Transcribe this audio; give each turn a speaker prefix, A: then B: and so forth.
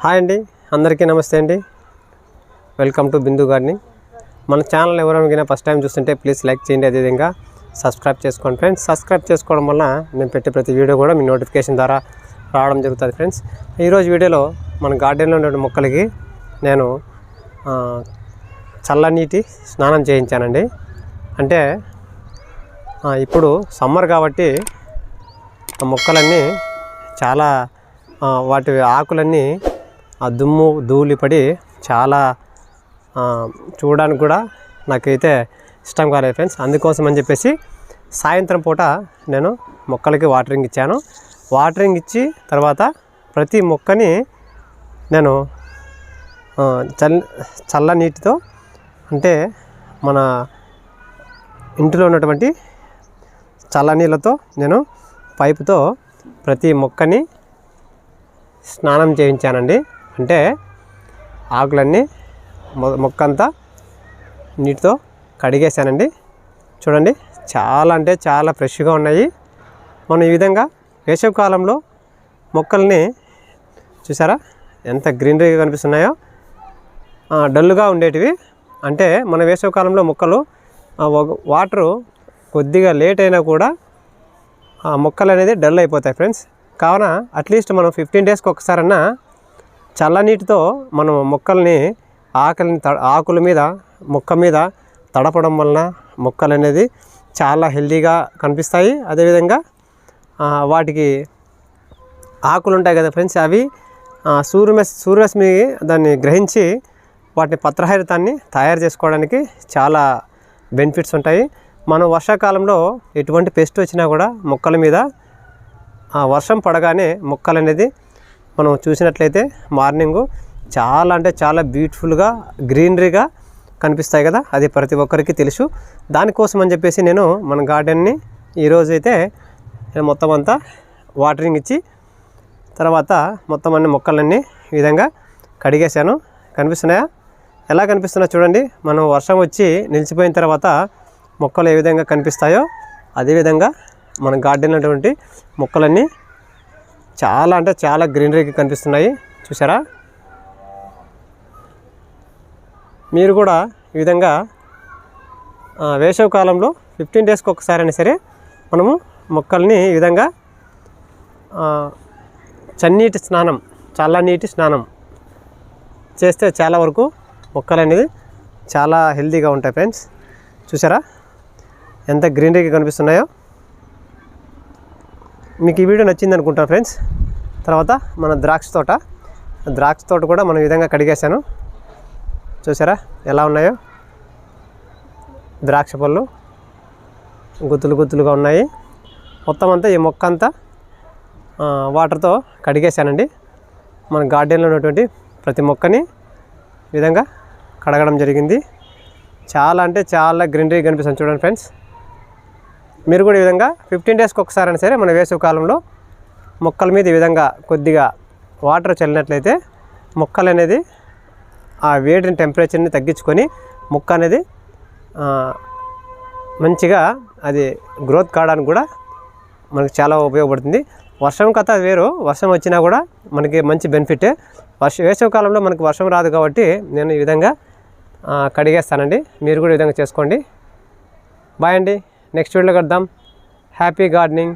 A: Hi అండి అందరికీ నమస్తే అండి. వెల్కమ్ టు బిందు గార్డెనింగ్ మన ఛానల్ ఎవరైనా ఫస్ట్ టైం చూస్తుంటే ప్లీజ్ లైక్ చేయండి అదేవిధంగా సబ్స్క్రైబ్ చేసుకోండి ఫ్రెండ్స్ సబ్స్క్రైబ్ చేసుకోవడం వల్ల నేను పెట్టే ప్రతి వీడియో కూడా మీ నోటిఫికేషన్ ద్వారా రావడం జరుగుతుంది ఫ్రెండ్స్ ఈరోజు వీడియోలో మన గార్డెన్లో ఉన్న మొక్కలకి నేను చల్లనీటి స్నానం చేయించానండి. అంటే ఇప్పుడు సమ్మర్ కాబట్టి మొక్కలన్నీ చాలా వాటి ఆకులన్నీ ఆ దుమ్ము ధూళి పడి చాలా చూడడానికి కూడా నాకైతే ఇష్టం కాలేదు ఫ్రెండ్స్ అందుకోసం అని చెప్పేసి సాయంత్రం పూట నేను మొక్కలకి వాటరింగ్ ఇచ్చాను. వాటరింగ్ ఇచ్చి తర్వాత ప్రతి మొక్కని నేను చల్ చల్ల నీటితో అంటే మన ఇంటిలో ఉన్నటువంటి చల్లనీళ్ళతో నేను పైపుతో ప్రతి మొక్కని స్నానం చేయించానండి. అంటే ఆకులన్నీ మొక్క అంతా నీటితో కడిగేశానండి. చూడండి చాలా అంటే చాలా ఫ్రెష్గా ఉన్నాయి. మనం ఈ విధంగా వేసవికాలంలో మొక్కల్ని చూసారా? ఎంత గ్రీనరీగా కనిపిస్తున్నాయో. డల్గా ఉండేటివి. అంటే మన వేసవికాలంలో మొక్కలు వాటరు కొద్దిగా లేట్ అయినా కూడా ఆ మొక్కలు అనేది డల్ అయిపోతాయి ఫ్రెండ్స్. కావున అట్లీస్ట్ మనం ఫిఫ్టీన్ డేస్కి ఒకసారన్నా చల్లనీటితో మనం మొక్కల్ని ఆకలిని ఆకుల మీద మొక్క మీద తడపడం వలన మొక్కలు అనేది చాలా హెల్తీగా కనిపిస్తాయి. అదేవిధంగా వాటికి ఆకులు ఉంటాయి కదా ఫ్రెండ్స్ అవి సూర్యమస్ సూర్యరశ్మి దాన్ని గ్రహించి వాటిని పత్రహరితాన్ని తయారు చేసుకోవడానికి చాలా బెనిఫిట్స్ ఉంటాయి. మనం వర్షాకాలంలో ఎటువంటి పెస్ట్ వచ్చినా కూడా మొక్కల మీద వర్షం పడగానే మొక్కలు అనేది మనం చూసినట్లయితే మార్నింగు చాలా అంటే చాలా బ్యూటిఫుల్గా గ్రీనరీగా కనిపిస్తాయి కదా? అది ప్రతి ఒక్కరికి తెలుసు. దానికోసం అని చెప్పేసి నేను మన గార్డెన్ని ఈరోజు అయితే నేను మొత్తం అంతా వాటరింగ్ ఇచ్చి తర్వాత మొత్తం అన్ని మొక్కలన్నీ ఈ విధంగా కడిగేశాను. కనిపిస్తున్నాయా? ఎలా కనిపిస్తున్నా చూడండి. మనం వర్షం వచ్చి నిలిచిపోయిన తర్వాత మొక్కలు ఏ విధంగా కనిపిస్తాయో అదేవిధంగా మన గార్డెన్ అటువంటి మొక్కలన్నీ చాలా అంటే చాలా గ్రీనరీగా కనిపిస్తున్నాయి. చూసారా మీరు కూడా ఈ విధంగా ఆ, వేసవి కాలంలో ఫిఫ్టీన్ డేస్కి ఒకసారి అయినా సరే మనము మొక్కల్ని ఈ విధంగా చన్నీటి స్నానం చాలా నీటి స్నానం చేస్తే చాలా వరకు మొక్కలు అనేది చాలా హెల్తీగా ఉంటాయి ఫ్రెండ్స్ చూసారా ఎంత గ్రీనరీగా కనిపిస్తున్నాయో. మీకు ఈ వీడియో నచ్చింది అనుకుంటాను ఫ్రెండ్స్ తర్వాత మన ద్రాక్ష తోట. ద్రాక్ష తోట కూడా మనం విధంగా కడిగేశాను. చూసారా ఎలా ఉన్నాయో? ద్రాక్ష పళ్ళు గుత్తులు గుత్తులుగా ఉన్నాయి. మొత్తం అంతా ఈ మొక్క అంతా వాటర్తో కడిగేశానండి. మన గార్డెన్లో ఉన్నటువంటి ప్రతి మొక్కని విధంగా కడగడం జరిగింది. చాలా అంటే చాలా గ్రీనరీ కనిపిస్తుంది చూడండి ఫ్రెండ్స్ మీరు కూడా ఈ విధంగా ఫిఫ్టీన్ డేస్కి ఒకసారి అయినా సరే మన వేసవి కాలంలో మొక్కల మీద ఈ విధంగా కొద్దిగా వాటర్ చల్లినట్లయితే మొక్కలు అనేది ఆ వేడిని టెంపరేచర్ని తగ్గించుకొని మొక్క అనేది మంచిగా అది గ్రోత్ కావడానికి కూడా మనకు చాలా ఉపయోగపడుతుంది. వర్షం కథ వేరు. వర్షం వచ్చినా కూడా మనకి మంచి బెనిఫిట్ వర్ష వేసవికాలంలో మనకు వర్షం రాదు కాబట్టి నేను ఈ విధంగా కడిగేస్తానండి. మీరు కూడా ఈ విధంగా చేసుకోండి. బాయ్ అండి. నెక్స్ట్ వీడియోలో కడదాం. Happy gardening